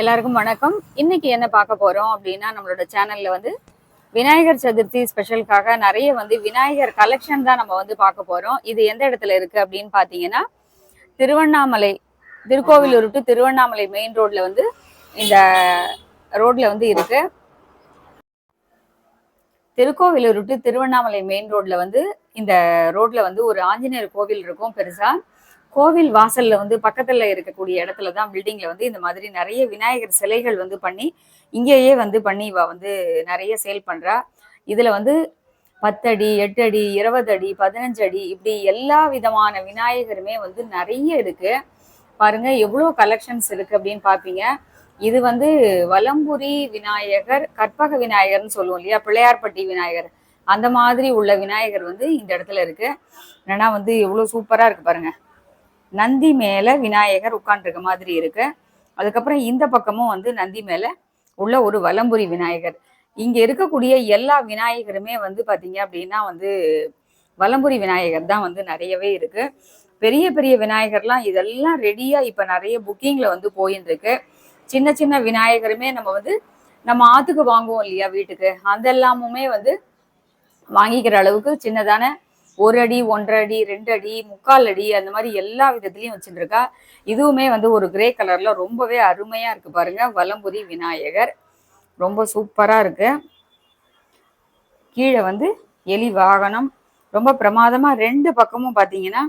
எல்லாருக்கும் வணக்கம். இன்னைக்கு என்ன பார்க்க போறோம் அப்படின்னா நம்மளோட சேனல்ல வந்து விநாயகர் சதுர்த்தி ஸ்பெஷலுக்காக நிறைய வந்து விநாயகர் கலெக்ஷன் தான் நம்ம வந்து பார்க்க போறோம். இது எந்த இடத்துல இருக்கு அப்படின்னு பாத்தீங்கன்னா திருவண்ணாமலை திருக்கோவிலூர் டு திருவண்ணாமலை மெயின் ரோட்ல வந்து இந்த ரோட்ல வந்து இருக்கு. திருக்கோவிலூர் டு திருவண்ணாமலை மெயின் ரோட்ல வந்து இந்த ரோட்ல வந்து ஒரு ஆஞ்சநேயர் கோவில் இருக்கும் பெருசா. கோவில் வாசல்ல வந்து பக்கத்துல இருக்கக்கூடிய இடத்துல தான் பில்டிங்ல வந்து இந்த மாதிரி நிறைய விநாயகர் சிலைகள் வந்து பண்ணி இங்கேயே வந்து பண்ணி இவ வந்து நிறைய சேல் பண்றா. இதுல வந்து பத்தடி எட்டு அடி இருபது அடி பதினஞ்சு அடி இப்படி எல்லா விதமான விநாயகருமே வந்து நிறைய இருக்கு. பாருங்க எவ்வளோ கலெக்ஷன்ஸ் இருக்கு அப்படின்னு பாப்பீங்க. இது வந்து வலம்புரி விநாயகர் கற்பக விநாயகர்னு சொல்லுவோம் இல்லையா? பிள்ளையார்பட்டி விநாயகர். அந்த மாதிரி உள்ள விநாயகர் வந்து இந்த இடத்துல இருக்கு. என்னன்னா வந்து எவ்வளோ சூப்பரா இருக்கு பாருங்க. நந்தி மேல விநாயகர் உட்காந்துருக்க மாதிரி இருக்கு. அதுக்கப்புறம் இந்த பக்கமும் வந்து நந்தி மேல உள்ள ஒரு வலம்புரி விநாயகர். இங்க இருக்கக்கூடிய எல்லா விநாயகருமே வந்து பாத்தீங்க அப்படின்னா வந்து வலம்புரி விநாயகர் தான் வந்து நிறையவே இருக்கு. பெரிய பெரிய விநாயகர்லாம் இதெல்லாம் ரெடியா இப்ப நிறைய புக்கிங்ல வந்து போயின்னு இருக்கு சின்ன சின்ன விநாயகருமே நம்ம வந்து நம்ம ஆத்துக்கு வாங்குவோம் இல்லையா வீட்டுக்கு? அதெல்லாமுமே வந்து வாங்கிக்கிற அளவுக்கு சின்னதான ஒரு அடி ஒன்றரை அடி ரெண்டு அடி முக்கால் அடி அந்த மாதிரி எல்லா விதத்துலையும் வச்சுட்டு இதுவுமே வந்து ஒரு கிரே கலர்ல ரொம்பவே அருமையா இருக்கு பாருங்க. வலம்புரி விநாயகர். ரொம்ப சூப்பராக இருக்கு. கீழே வந்து எலி வாகனம். ரொம்ப பிரமாதமாக ரெண்டு பக்கமும் பார்த்தீங்கன்னா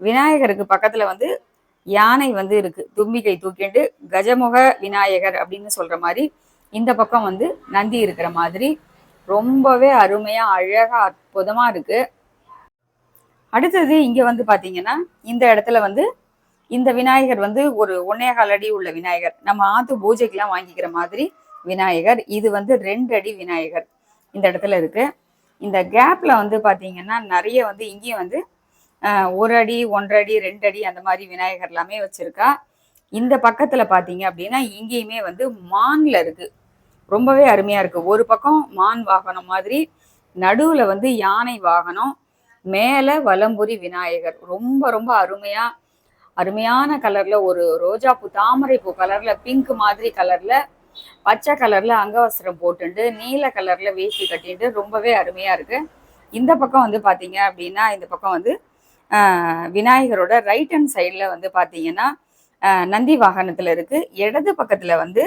விநாயகருக்கு பக்கத்தில் வந்து யானை வந்து இருக்கு. தும்பிக்கை தூக்கிண்டு கஜமுக விநாயகர் அப்படின்னு சொல்கிற மாதிரி இந்த பக்கம் வந்து நந்தி இருக்கிற மாதிரி ரொம்பவே அருமையாக அழகாக அற்புதமாக இருக்குது அடுத்தது இங்க வந்து பாத்தீங்கன்னா இந்த இடத்துல வந்து இந்த விநாயகர் வந்து ஒரு ஒன்னேகால் அடி உள்ள விநாயகர். நம்ம ஆத்து பூஜைக்கெல்லாம் வாங்கிக்கிற மாதிரி விநாயகர். இது வந்து ரெண்டு அடி விநாயகர் இந்த இடத்துல இருக்கு. இந்த கேப்ல வந்து பாத்தீங்கன்னா நிறைய வந்து இங்கேயும் வந்து ஒரு அடி ஒன்றரை அடி ரெண்டு அடி அந்த மாதிரி விநாயகர் எல்லாமே வச்சிருக்கா. இந்த பக்கத்துல பாத்தீங்க அப்படின்னா இங்கேயுமே வந்து மான்ல இருக்கு. ரொம்பவே அருமையா இருக்கு. ஒரு பக்கம் மான் வாகனம் மாதிரி நடுவுல வந்து யானை வாகனம் மேல வலம்புரி விநாயகர். ரொம்ப ரொம்ப அருமையா அருமையான கலர்ல ஒரு ரோஜா பூ தாமரை பூ கலர்ல பிங்க் மாதிரி கலர்ல பச்சை கலர்ல அங்கவஸ்திரம் போட்டுண்டு நீல கலர்ல வேஷ்டி கட்டிட்டு ரொம்பவே அருமையா இருக்கு. இந்த பக்கம் வந்து பாத்தீங்க அப்படின்னா இந்த பக்கம் வந்து விநாயகரோட ரைட் ஹேண்ட் சைடில் வந்து பாத்தீங்கன்னா நந்தி வாகனத்துல இருக்கு. இடது பக்கத்துல வந்து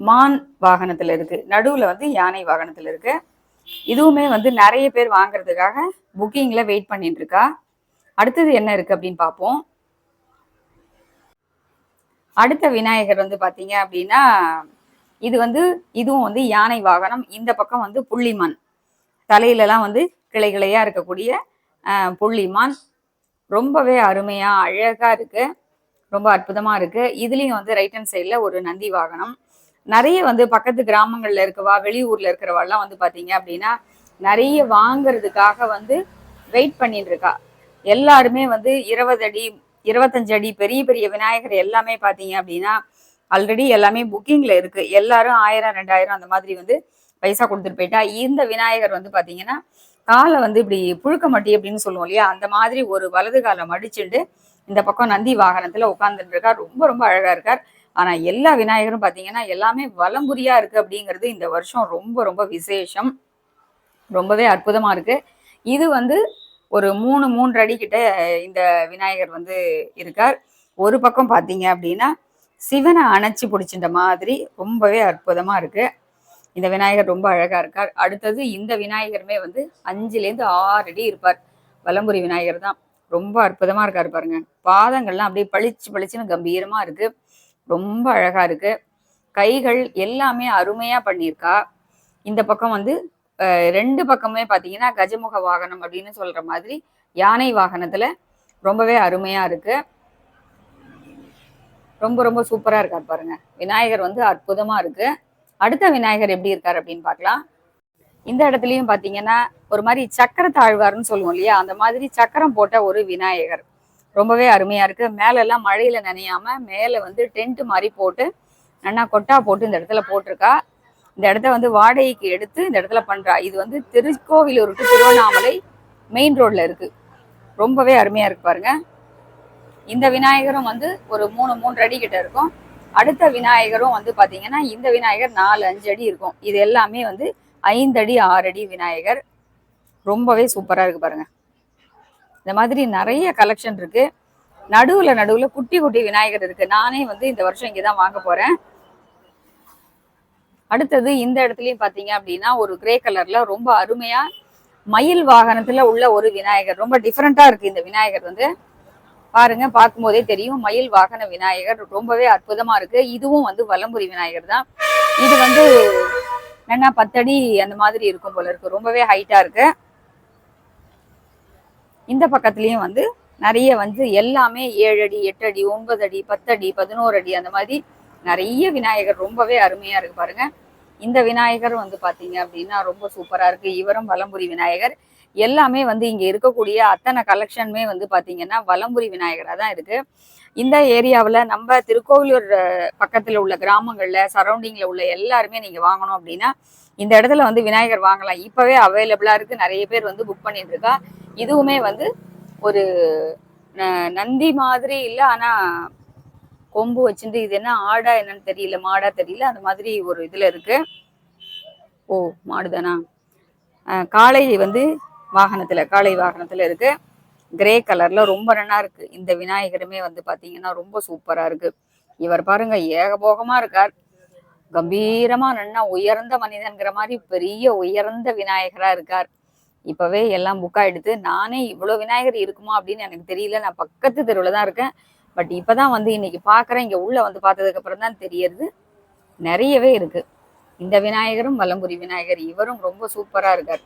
மான் வாகனத்துல இருக்கு. நடுவுல வந்து யானை வாகனத்துல இருக்கு. இதுவுமே வந்து நிறைய பேர் வாங்குறதுக்காக புக்கிங்ல வெயிட் பண்ணிட்டு இருக்கா அடுத்தது என்ன இருக்கு அப்படின்னு பார்ப்போம். அடுத்த விநாயகர் வந்து பாத்தீங்க அப்படின்னா இது வந்து இதுவும் வந்து யானை வாகனம். இந்த பக்கம் வந்து புள்ளிமான். தலையிலலாம் வந்து கிளை கிளையா இருக்கக்கூடிய ஆஹ், புள்ளிமான். ரொம்பவே அருமையா அழகா இருக்கு. ரொம்ப அற்புதமா இருக்கு. இதுலயும் வந்து ரைட் ஹேண்ட் சைடுல ஒரு நந்தி வாகனம். நிறைய வந்து பக்கத்து கிராமங்கள்ல இருக்கவா வெளியூர்ல இருக்கிறவாள்லாம் வந்து பாத்தீங்க அப்படின்னா நிறைய வாங்கிறதுக்காக வந்து வெயிட் பண்ணிட்டு இருக்கா. எல்லாருமே வந்து இருபது அடி இருபத்தஞ்சு அடி பெரிய பெரிய விநாயகர் எல்லாமே பாத்தீங்க அப்படின்னா ஆல்ரெடி எல்லாமே புக்கிங்ல இருக்கு. எல்லாரும் ஆயிரம் ரெண்டாயிரம் அந்த மாதிரி வந்து பைசா கொடுத்துட்டு போயிட்டா. இந்த விநாயகர் வந்து பாத்தீங்கன்னா காலை வந்து இப்படி புழுக்க மட்டி அப்படின்னு சொல்லுவோம் இல்லையா அந்த மாதிரி ஒரு வலது காலை மடிச்சுட்டு இந்த பக்கம் நந்தி வாகனத்துல உட்கார்ந்துட்டு இருக்கார். ரொம்ப ரொம்ப அழகா இருக்கார். ஆனா எல்லா விநாயகரும் பாத்தீங்கன்னா எல்லாமே வலம்புரியா இருக்கு அப்படிங்கிறது இந்த வருஷம் ரொம்ப ரொம்ப விசேஷம். ரொம்பவே அற்புதமா இருக்கு. இது வந்து ஒரு மூணு மூன்று அடி கிட்ட இந்த விநாயகர் வந்து இருக்கார். ஒரு பக்கம் பார்த்தீங்க அப்படின்னா சிவனை அணைச்சி பிடிச்சிட்ட மாதிரி ரொம்பவே அற்புதமா இருக்கு. இந்த விநாயகர் ரொம்ப அழகா இருக்கார். அடுத்தது இந்த விநாயகருமே வந்து அஞ்சுலேருந்து ஆறு அடி இருப்பார். வலம்புரி விநாயகர் தான். ரொம்ப அற்புதமா இருக்காரு பாருங்க. பாதங்கள்லாம் அப்படியே பளிச்சு பளிச்சுன்னு கம்பீரமா இருக்கு. ரொம்ப அழகா இருக்கு. கைகள் எல்லாமே அருமையா பண்ணியிருக்கா. இந்த பக்கம் வந்து ரெண்டு பக்கமே பார்த்தீங்கன்னா கஜமுக வாகனம் அப்படின்னு சொல்ற மாதிரி யானை வாகனத்துல ரொம்பவே அருமையா இருக்கு. ரொம்ப ரொம்ப சூப்பரா இருக்கார் பாருங்க. விநாயகர் வந்து அற்புதமா இருக்கு. அடுத்த விநாயகர் எப்படி இருக்கார் அப்படின்னு பார்க்கலாம். இந்த இடத்துலயும் பாத்தீங்கன்னா ஒரு மாதிரி சக்கர தாழ்வார்னு சொல்லுவோம் இல்லையா? அந்த மாதிரி சக்கரம் போட்ட ஒரு விநாயகர். ரொம்பவே அருமையா இருக்கு. மேலெல்லாம் மழையில நனையாம மேல வந்து டென்ட் மாதிரி போட்டு நல்லா கொட்டா போட்டு இந்த இடத்துல போட்டிருக்கா. இந்த இடத்த வந்து வாடகைக்கு எடுத்து இந்த இடத்துல பண்றா. இது வந்து திருக்கோவிலூர் டு திருவண்ணாமலை மெயின் ரோட்ல இருக்கு. ரொம்பவே அருமையா இருக்கு பாருங்க. இந்த விநாயகரும் வந்து ஒரு மூணு மூன்று அடி கிட்ட இருக்கும். அடுத்த விநாயகரும் வந்து பாத்தீங்கன்னா இந்த விநாயகர் நாலு அஞ்சு அடி இருக்கும். இது எல்லாமே வந்து ஐந்தடி ஆறடி ஆறு அடி விநாயகர். ரொம்பவே சூப்பரா இருக்கு பாருங்க. இந்த மாதிரி நிறைய கலெக்ஷன் இருக்கு. நடுவுல நடுவுல குட்டி குட்டி விநாயகர் இருக்கு. நானே வந்து இந்த வருஷம் இங்கதான் வாங்க போறேன். அடுத்தது இந்த இடத்துலயும் பாத்தீங்க அப்படின்னா ஒரு கிரே கலர்ல ரொம்ப அருமையா மயில் வாகனத்துல உள்ள ஒரு விநாயகர். ரொம்ப டிஃப்ரெண்டா இருக்கு இந்த விநாயகர் வந்து. பாருங்க பார்க்கும்போதே தெரியும். மயில் வாகன விநாயகர் ரொம்பவே அற்புதமா இருக்கு. இதுவும் வந்து வலம்புரி விநாயகர் தான். இது வந்து என்னன்னா பத்தடி அந்த மாதிரி இருக்கும் போல இருக்கு. ரொம்பவே ஹைட்டா இருக்கு. இந்த பக்கத்துலேயும் வந்து நிறைய வந்து எல்லாமே ஏழு அடி எட்டு அடி ஒன்பது அடி பத்தடி பதினோரு அடி அந்த மாதிரி நிறைய விநாயகர் ரொம்பவே அருமையாக இருக்கு பாருங்க. இந்த விநாயகர் வந்து பார்த்தீங்க அப்படின்னா ரொம்ப சூப்பராக இருக்கு. இவரும் வலம்புரி விநாயகர். எல்லாமே வந்து இங்கே இருக்கக்கூடிய அத்தனை கலெக்ஷனுமே வந்து பார்த்தீங்கன்னா வலம்புரி விநாயகராக தான் இருக்குது இந்த ஏரியாவில் நம்ம திருக்கோவிலூர் பக்கத்தில் உள்ள கிராமங்களில் சரௌண்டிங்கில் உள்ள எல்லாருமே நீங்கள் வாங்கணும் அப்படின்னா இந்த இடத்துல வந்து விநாயகர் வாங்கலாம். இப்போவே அவைலபிளாக இருக்கு. நிறைய பேர் வந்து புக் பண்ணிட்டு இருக்கா. இதுவுமே வந்து ஒரு ந- நந்தி மாதிரி இல்லை ஆனா கொம்பு வச்சுட்டு இது என்ன ஆடா என்னன்னு தெரியல மாடா தெரியல அந்த மாதிரி ஒரு இதுல இருக்கு. ஓ மாடுதானா? காளை வந்து வாகனத்துல காளை வாகனத்துல இருக்கு. கிரே கலர்ல ரொம்ப நல்லா இருக்கு. இந்த விநாயகருமே வந்து பாத்தீங்கன்னா ரொம்ப சூப்பரா இருக்கு. இவர் பாருங்க ஏகபோகமா இருக்கார். கம்பீரமா நன்னா உயர்ந்த மனிதன்கிற மாதிரி பெரிய உயர்ந்த விநாயகரா இருக்கார். இப்பவே எல்லாம் புக்காக எடுத்து நானே இவ்வளோ விநாயகர் இருக்குமா அப்படின்னு எனக்கு தெரியல. நான் பக்கத்து தெருவில் தான் இருக்கேன். பட் இப்போ தான் வந்து இன்னைக்கு பார்க்குறேன் இங்கே உள்ளே வந்து பார்த்ததுக்கப்புறம் தான் தெரியறது. நிறையவே இருக்கு. இந்த விநாயகரும் வலம்புரி விநாயகர் இவரும் ரொம்ப சூப்பராக இருக்கார்.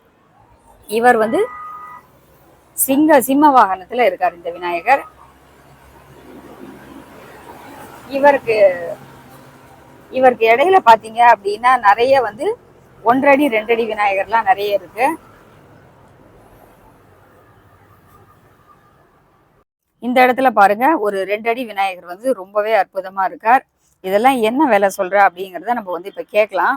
இவர் வந்து சிங்க சிம்ம வாகனத்தில் இருக்கார் இந்த விநாயகர். இவருக்கு இவருக்கு இடையில பார்த்தீங்க அப்படின்னா நிறைய வந்து ஒன்றடி ரெண்டடி விநாயகர்லாம் நிறைய இருக்குது இந்த இடத்துல பாருங்க ஒரு ரெண்டடி விநாயகர் வந்து ரொம்பவே அற்புதமா இருக்கார். இதெல்லாம் என்ன வேலை சொல்ற அப்படிங்கிறத நம்ம வந்து இப்ப கேட்கலாம்.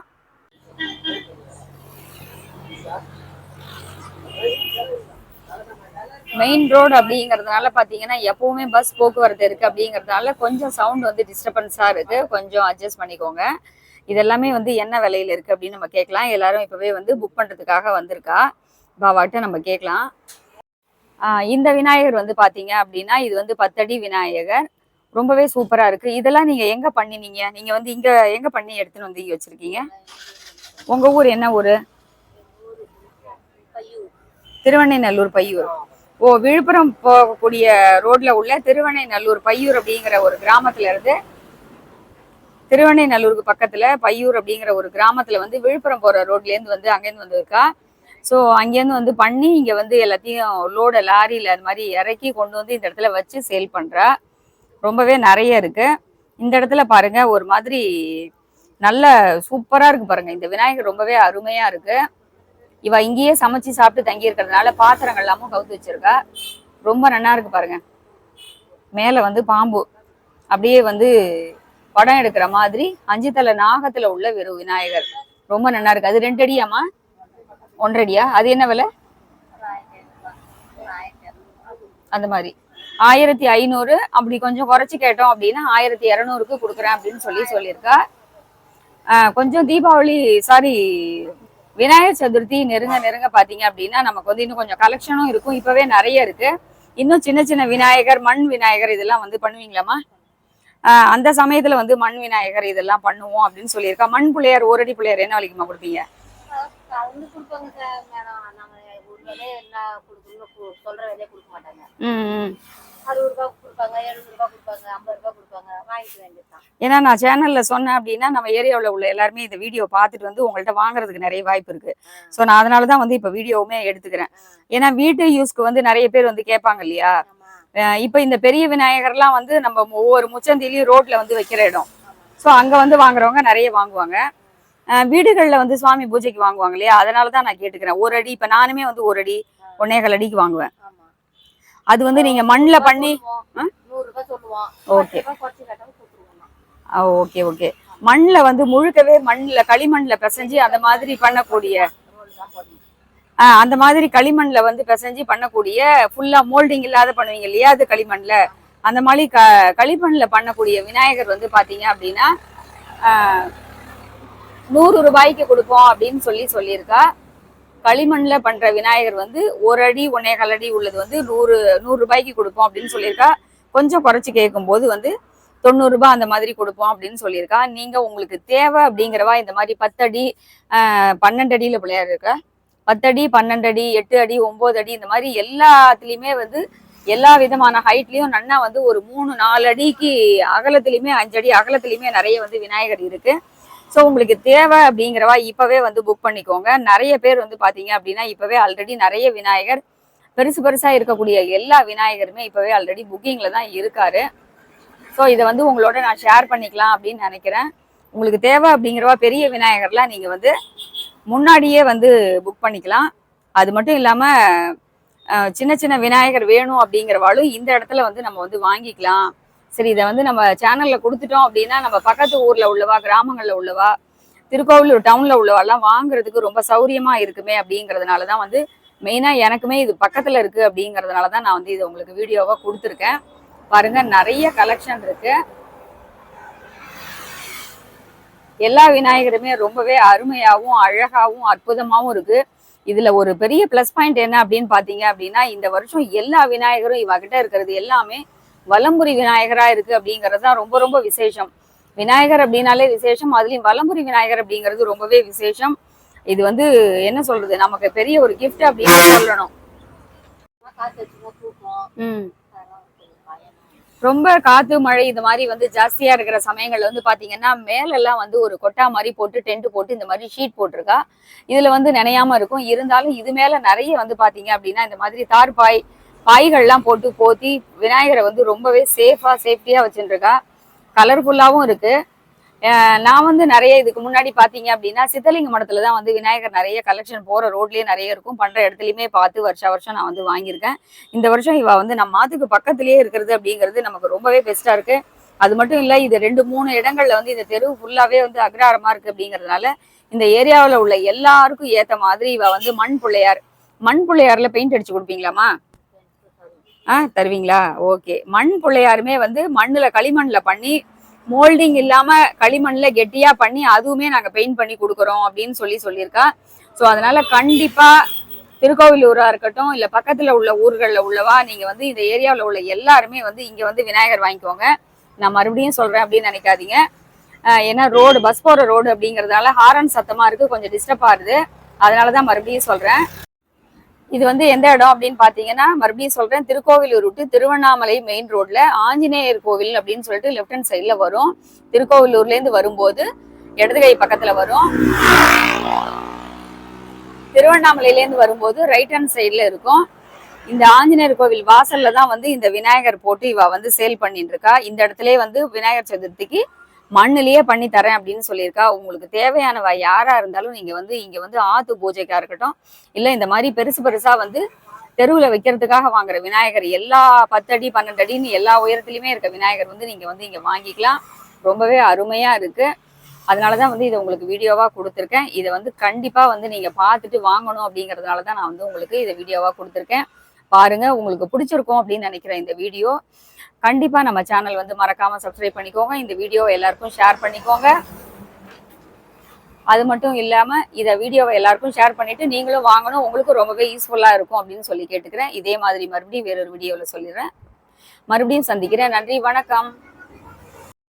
மெயின் ரோடு அப்படிங்கிறதுனால பார்த்தீங்கன்னா எப்பவுமே பஸ் போக்குவரத்து இருக்குது அப்படிங்கிறதுனால கொஞ்சம் சவுண்ட் வந்து டிஸ்டர்பன்ஸாக இருக்குது கொஞ்சம் அட்ஜஸ்ட் பண்ணிக்கோங்க. இதெல்லாமே வந்து என்ன விலையில் இருக்குது அப்படின்னு நம்ம கேட்கலாம். எல்லாரும் இப்போவே வந்து புக் பண்ணுறதுக்காக வந்திருக்கா. பாவாட்ட நம்ம கேட்கலாம். இந்த விநாயகர் வந்து பாத்தீங்க அப்படின்னா இது வந்து பத்தடி விநாயகர். ரொம்பவே சூப்பரா இருக்கு. இதெல்லாம் நீங்க எங்க பண்ணினீங்க? நீங்க வந்து இங்க எங்க பண்ணி எடுத்துன்னு வந்து வச்சிருக்கீங்க? உங்க ஊர் என்ன ஊரு? திருவண்ணைநல்லூர் பையூர் ஓ விழுப்புரம் போகக்கூடிய ரோட்ல உள்ள திருவண்ணைநல்லூர் பையூர் அப்படிங்கிற ஒரு கிராமத்துல இருந்து திருவண்ணைநல்லூருக்கு பக்கத்துல பையூர் அப்படிங்கிற ஒரு கிராமத்துல வந்து விழுப்புரம் போற ரோட்ல இருந்து வந்து அங்கேருந்து வந்திருக்கா? ஸோ அங்கேருந்து வந்து பண்ணி இங்கே வந்து எல்லாத்தையும் லோட லாரியில் அது மாதிரி இறக்கி கொண்டு வந்து இந்த இடத்துல வச்சு சேல் பண்ணுறா ரொம்பவே நிறைய இருக்குது இந்த இடத்துல பாருங்கள் ஒரு மாதிரி நல்ல சூப்பராக இருக்குது பாருங்கள் இந்த விநாயகர் ரொம்பவே அருமையாக இருக்குது இவ இங்கேயே சமைச்சு சாப்பிட்டு தங்கி இருக்கிறதுனால பாத்திரங்கள் எல்லாமும் கவுத்து வச்சிருக்கா. ரொம்ப நல்லா இருக்குது பாருங்கள் மேலே வந்து பாம்பு. அப்படியே வந்து படம் எடுக்கிற மாதிரி அஞ்சு தலை நாகத்தில் உள்ள வெறும் விநாயகர். ரொம்ப நல்லா இருக்குது அது ரெண்டு அடியாமா ஒன்றடியா அது என்ன விலை? அந்த மாதிரி. ஆயிரத்தி ஐநூறு. அப்படி கொஞ்சம் குறைச்சி கேட்டோம் அப்படின்னா ஆயிரத்தி இரநூறுக்கு கொடுக்குறேன் அப்படின்னு சொல்லி சொல்லியிருக்கா. கொஞ்சம் தீபாவளி சாரி விநாயகர் சதுர்த்தி நெருங்க நெருங்க பார்த்தீங்க அப்படின்னா நமக்கு வந்து இன்னும் கொஞ்சம் கலெக்ஷனும் இருக்கும். இப்போவே நிறைய இருக்கு. இன்னும் சின்ன சின்ன விநாயகர் மண் விநாயகர் இதெல்லாம் வந்து பண்ணுவீங்களாமா அந்த சமயத்தில் வந்து மண் விநாயகர் இதெல்லாம் பண்ணுவோம் அப்படின்னு சொல்லியிருக்கா. மண் பிள்ளையார் ஓரடி பிள்ளையார் என்ன வலிக்குமா கொடுப்பீங்க? அவங்க கொடுப்பாங்க சார் மேடம் நாங்க ஒரு விலையே என்ன கொடுக்கணும் கு- சொல்ற விலையே கொடுக்க மாட்டாங்க. அறுபது ரூபாய் கொடுப்பாங்க எழுபது ரூபாய் கொடுப்பாங்க ஐம்பது ரூபாய் கொடுப்பாங்க. வாங்கிக்க வேண்டியதுதான் ஏன்னா நான் சேனல்ல சொன்னேன் அப்படின்னா நம்ம ஏரியாவில் உள்ள எல்லாருமே இந்த வீடியோ பார்த்துட்டு வந்து உங்கள்ட்ட வாங்குறதுக்கு நிறைய வாய்ப்பு இருக்கு. ஸோ நான் அதனால தான் வந்து இப்போ வீடியோவுமே எடுத்துக்கிறேன். ஏன்னா வீட்டு யூஸ்க்கு வந்து நிறைய பேர் வந்து கேட்பாங்க இல்லையா? இப்போ இந்த பெரிய விநாயகர்லாம் வந்து நம்ம ஒவ்வொரு முச்சந்திலையும் ரோட்ல வந்து வைக்கிற இடம். ஸோ அங்க வந்து வாங்குறவங்க நிறைய வாங்குவாங்க. வீடுகள்ல வந்து சுவாமி பூஜைக்கு வாங்குவாங்க இல்லையா? அதனால தான் நான் கேட்டுக்கிறேன். ஒரு அடி இப்போ நானுமே வந்து ஒரு அடி ஒன்னேகால் அடிக்கு வாங்குவேன். அது வந்து நீங்க மண்ணில் பண்ணி கொடுத்துருவோம் ஓகே ஓகே. மண்ணில் வந்து முழுக்கவே மண்ணில் களிமண்ணில் பிசைஞ்சு அந்த மாதிரி பண்ணக்கூடிய அந்த மாதிரி களிமண்ல வந்து பிசைஞ்சு பண்ணக்கூடிய ஃபுல்லா மோல்டிங் இல்லாத பண்ணுவீங்க இல்லையா? அது களிமண்ல. அந்த மாதிரி க களிமண்ணில் பண்ணக்கூடிய விநாயகர் வந்து பார்த்தீங்க அப்படின்னா நூறு ரூபாய்க்கு கொடுப்போம் அப்படின்னு சொல்லி சொல்லியிருக்கா. களிமண்ணில் பண்ற விநாயகர் வந்து ஒரு அடி ஒன்னேகால் அடி உள்ளது வந்து நூறு நூறு ரூபாய்க்கு கொடுப்போம் அப்படின்னு சொல்லியிருக்கா. கொஞ்சம் குறைச்சி கேட்கும் போது வந்து தொண்ணூறு ரூபாய் அந்த மாதிரி கொடுப்போம் அப்படின்னு சொல்லியிருக்கா. நீங்க உங்களுக்கு தேவை அப்படிங்கிறவா இந்த மாதிரி பத்தடி பன்னெண்டு அடியில பிள்ளையார் இருக்கா? பத்தடி பன்னெண்டு அடி எட்டு அடி ஒன்பது அடி இந்த மாதிரி எல்லாத்துலேயுமே வந்து எல்லா விதமான ஹைட்லயும் நன்னா வந்து ஒரு மூணு நாலு அடிக்கு அகலத்திலயுமே அஞ்சு அடி நிறைய வந்து விநாயகர் இருக்கு. ஸோ உங்களுக்கு தேவை அப்படிங்கிறவா இப்போவே வந்து புக் பண்ணிக்கோங்க. நிறைய பேர் வந்து பார்த்தீங்க அப்படின்னா இப்போவே ஆல்ரெடி நிறைய விநாயகர் பெருசு பெருசாக இருக்கக்கூடிய எல்லா விநாயகருமே இப்போவே ஆல்ரெடி புக்கிங்கில் தான் இருக்காரு. ஸோ இதை வந்து உங்களோட நான் ஷேர் பண்ணிக்கலாம் அப்படின்னு நினைக்கிறேன். உங்களுக்கு தேவை அப்படிங்கிறவா பெரிய விநாயகர்லாம் நீங்கள் வந்து முன்னாடியே வந்து புக் பண்ணிக்கலாம். அது மட்டும் இல்லாமல் சின்ன சின்ன விநாயகர் வேணும் அப்படிங்கிறவாலும் இந்த இடத்துல வந்து நம்ம வந்து வாங்கிக்கலாம். சரி இதை வந்து நம்ம சேனல்ல கொடுத்துட்டோம் அப்படின்னா நம்ம பக்கத்து ஊர்ல உள்ளவா கிராமங்கள்ல உள்ளவா திருக்கோவிலூர் டவுன்ல உள்ளவாலாம் வாங்குறதுக்கு ரொம்ப சௌரியமா இருக்குமே அப்படிங்கிறதுனால தான் வந்து மெயினா எனக்குமே இது பக்கத்துல இருக்கு அப்படிங்கிறதுனால தான் நான் வந்து இது உங்களுக்கு வீடியோவா கொடுத்துருக்கேன். பாருங்க நிறைய கலெக்ஷன் இருக்கு. எல்லா விநாயகருமே ரொம்பவே அருமையாவும் அழகாவும் அற்புதமாவும் இருக்கு. இதுல ஒரு பெரிய ப்ளஸ் பாயிண்ட் என்ன அப்படின்னு பாத்தீங்க அப்படின்னா இந்த வருஷம் எல்லா விநாயகரும் இவகிட்ட இருக்கிறது எல்லாமே வலம்புரி விநாயகரா இருக்கு அப்படிங்கிறது தான் ரொம்ப ரொம்ப விசேஷம். விநாயகர் அப்படின்னாலே விசேஷம் அதுலயும் வலம்புரி விநாயகர் அப்படிங்கிறது ரொம்பவே விசேஷம். இது வந்து என்ன சொல்றது நமக்கு பெரிய ஒரு கிஃப்ட் அப்படின்னு சொல்லணும். ரொம்ப காத்து மழை இந்த மாதிரி வந்து ஜாஸ்தியா இருக்கிற சமயங்கள்ல வந்து பாத்தீங்கன்னா மேலெல்லாம் வந்து ஒரு கொட்டா மாதிரி போட்டு டென்ட் போட்டு இந்த மாதிரி ஷீட் போட்டிருக்கா. இதுல வந்து நினையாம இருக்கும். இருந்தாலும் இது மேல நிறைய வந்து பாத்தீங்க அப்படின்னா இந்த மாதிரி தார்பாய் பாய்கள்லாம் போட்டு போத்தி விநாயகரை வந்து ரொம்பவே சேஃபா சேஃப்டியா வச்சுருக்கா கலர்ஃபுல்லாகவும் கலர்ஃபுல்லாவும் இருக்கு நான் வந்து நிறைய இதுக்கு முன்னாடி பாத்தீங்க அப்படின்னா சித்தலிங்க மடத்துல தான் வந்து விநாயகர் நிறைய கலெக்ஷன் போற ரோட்லயே நிறைய இருக்கும். பண்ற இடத்துலயுமே பார்த்து வருஷா வருஷம் நான் வந்து வாங்கியிருக்கேன். இந்த வருஷம் இவ வந்து நம்ம மாத்துக்கு பக்கத்துலேயே இருக்கிறது அப்படிங்கிறது நமக்கு ரொம்பவே பெஸ்டா இருக்கு. அது மட்டும் இல்ல இது ரெண்டு மூணு இடங்கள்ல வந்து இந்த தெரு ஃபுல்லாவே வந்து அக்ராரமா இருக்கு அப்படிங்கறதுனால இந்த ஏரியாவில் உள்ள எல்லாருக்கும் ஏத்த மாதிரி இவ வந்து மண் பிள்ளையார். மண் பிள்ளையார்ல பெயிண்ட் அடிச்சு கொடுப்பீங்களாமா ஆ தருவீங்களா? ஓகே. மண் பிள்ளையாருமே வந்து மண்ணில் களிமண்ணில் பண்ணி மோல்டிங் இல்லாமல் களிமண்ணில் கெட்டியா பண்ணி அதுவுமே நாங்கள் பெயிண்ட் பண்ணி கொடுக்குறோம் அப்படின்னு சொல்லி சொல்லியிருக்கா. ஸோ அதனால கண்டிப்பாக திருக்கோவிலூராக இருக்கட்டும் இல்லை பக்கத்தில் உள்ள ஊர்களில் உள்ளவா நீங்கள் வந்து இந்த ஏரியாவில் உள்ள எல்லாருமே வந்து இங்கே வந்து விநாயகர் வாங்கிக்கோங்க. நான் மறுபடியும் சொல்கிறேன் அப்படின்னு நினைக்காதீங்க. ஏன்னா ரோடு பஸ் போகிற ரோடு அப்படிங்கறதுனால ஹாரன் சத்தமாக இருக்கு கொஞ்சம் டிஸ்டர்ப் ஆகுது அதனால தான் மறுபடியும் சொல்கிறேன் இது வந்து எந்த இடம் அப்படின்னு பாத்தீங்கன்னா மறுபடியும் சொல்றேன் திருக்கோவிலூர் விட்டு திருவண்ணாமலை மெயின் ரோட்ல ஆஞ்சநேயர் கோவில் அப்படின்னு சொல்லிட்டு லெஃப்ட் ஹேண்ட் சைட்ல வரும். திருக்கோவிலூர்ல இருந்து வரும்போது இடது கை பக்கத்துல வரும். திருவண்ணாமலையில இருந்து வரும்போது ரைட் ஹேண்ட் சைட்ல இருக்கும். இந்த ஆஞ்சநேயர் கோவில் வாசல்ல தான் வந்து இந்த விநாயகர் போட்டு இவ வந்து சேல் பண்ணிட்டு இருக்கா. இந்த இடத்துல வந்து விநாயகர் சதுர்த்திக்கு மண்ணிலேயே பண்ணி தரேன் அப்படின்னு சொல்லியிருக்கா. உங்களுக்கு தேவையானவ யாரா இருந்தாலும் நீங்க வந்து இங்க வந்து ஆத்து பூஜைக்கா இருக்கட்டும் இல்ல இந்த மாதிரி பெருசு பெருசா வந்து தெருவுல வைக்கிறதுக்காக வாங்குற விநாயகர் எல்லா பத்தடி பன்னெண்டு அடின்னு எல்லா உயரத்துலையுமே இருக்க விநாயகர் வந்து நீங்க வந்து இங்க வாங்கிக்கலாம். ரொம்பவே அருமையா இருக்கு. அதனாலதான் வந்து இதை உங்களுக்கு வீடியோவா கொடுத்துருக்கேன். இதை வந்து கண்டிப்பா வந்து நீங்க பார்த்துட்டு வாங்கணும் அப்படிங்கறதுனால தான் நான் வந்து உங்களுக்கு இதை வீடியோவா கொடுத்துருக்கேன். பாருங்க உங்களுக்கு பிடிச்சிருக்கும் அப்படின்னு நினைக்கிறேன் இந்த வீடியோ. கண்டிப்பா நம்ம சேனல் வந்து மறக்காம சப்ஸ்கிரைப் பண்ணிக்கோங்க. இந்த வீடியோ எல்லாருக்கும் ஷேர் பண்ணிக்கோங்க. அது மட்டும் இல்லாம இத வீடியோவை எல்லாருக்கும் ஷேர் பண்ணிட்டு நீங்களும் வாங்கணும். உங்களுக்கும் ரொம்பவே யூஸ்ஃபுல்லா இருக்கும் அப்படின்னு சொல்லி கேட்டுக்கிறேன். இதே மாதிரி மறுபடியும் வேறொரு வீடியோவில் சொல்லிடுறேன். மறுபடியும் சந்திக்கிறேன். நன்றி வணக்கம்.